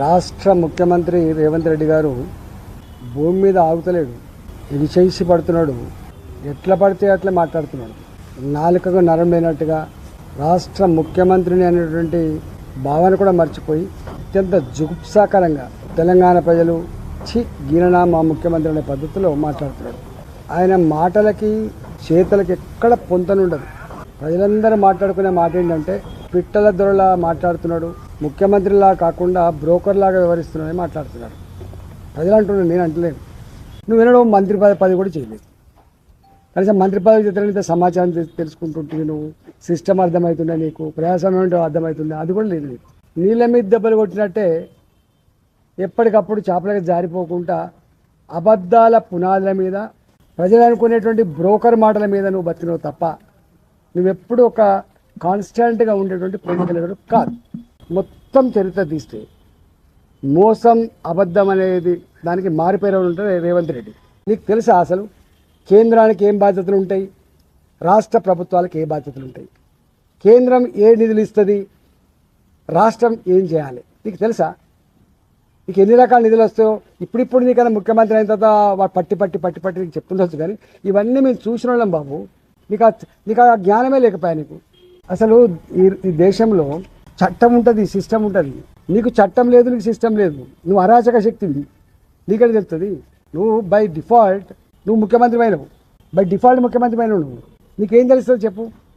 రాష్ట్ర ముఖ్యమంత్రి రేవంత్ రెడ్డి గారు భూమి మీద ఆగుతలేడు. ఇది చేసి పడుతున్నాడు. ఎట్లా పడితే అట్లా మాట్లాడుతున్నాడు. నాలుకకు నరం లేనట్టుగా రాష్ట్ర ముఖ్యమంత్రిని అనేటువంటి భావన కూడా మర్చిపోయి అత్యంత జుగుప్సాకరంగా తెలంగాణ ప్రజలు చి గీననా మా ముఖ్యమంత్రి అనే పద్ధతిలో మాట్లాడుతున్నాడు. ఆయన మాటలకి చేతలకి ఎక్కడ పొంతనుండదు. ప్రజలందరూ మాట్లాడుకునే మాట ఏంటంటే పిట్టల దొరలా మాట్లాడుతున్నాడు. ముఖ్యమంత్రిలా కాకుండా బ్రోకర్లాగా వ్యవహరిస్తున్నారని మాట్లాడుతున్నారు. ప్రజలు అంటున్నాడు నేను అంటలేను. నువ్వు వినడం మంత్రి పదవి పదవి కూడా చేయలేదు. కనీసం మంత్రి పదవి చేత సమాచారం తెలుసుకుంటుంటే నువ్వు సిస్టమ్ అర్థమవుతుందా నీకు? ప్రయాసం ఏంటో అర్థమవుతుందా? అది కూడా లేదు నీకు. నీళ్ళ మీద దెబ్బలు కొట్టినట్టే ఎప్పటికప్పుడు చేపలకి జారిపోకుండా అబద్ధాల పునాదుల మీద ప్రజలు అనుకునేటువంటి బ్రోకర్ మాటల మీద నువ్వు బతికినవు తప్ప నువ్వెప్పుడు ఒక కాన్స్టెంట్గా ఉండేటువంటి పొలిటికల్ కాదు. మొత్తం చరిత్ర తీస్తే మోసం అబద్ధం అనేది దానికి మారిపోయిన ఉంటారు రేవంత్ రెడ్డి. నీకు తెలుసా అసలు? కేంద్రానికి ఏం బాధ్యతలు ఉంటాయి? రాష్ట్ర ప్రభుత్వాలకు ఏ బాధ్యతలు ఉంటాయి? కేంద్రం ఏ నిధులు ఇస్తుంది? రాష్ట్రం ఏం చేయాలి? నీకు తెలుసా? నీకు ఎన్ని రకాల నిధులు వస్తాయో? ఇప్పుడిప్పుడు నీకన్నా ముఖ్యమంత్రి అయిన తర్వాత వాడు పట్టి పట్టి పట్టి పట్టి నీకు చెప్తుండొచ్చు కానీ ఇవన్నీ మేము చూసిన వాళ్ళం బాబు. నీకు నీకు ఆ జ్ఞానమే లేకపోయా నీకు? అసలు ఈ దేశంలో చట్టం ఉంటుంది సిస్టమ్ ఉంటుంది. నీకు చట్టం లేదు నీకు సిస్టమ్ లేదు. నువ్వు అరాచక శక్తివి. నీకెడ తెలుస్తుంది? నువ్వు బై డిఫాల్ట్ నువ్వు ముఖ్యమంత్రి అయినవు. బై డిఫాల్ట్ ముఖ్యమంత్రి అయినవు నువ్వు. నీకేం తెలుస్తుంది చెప్పు.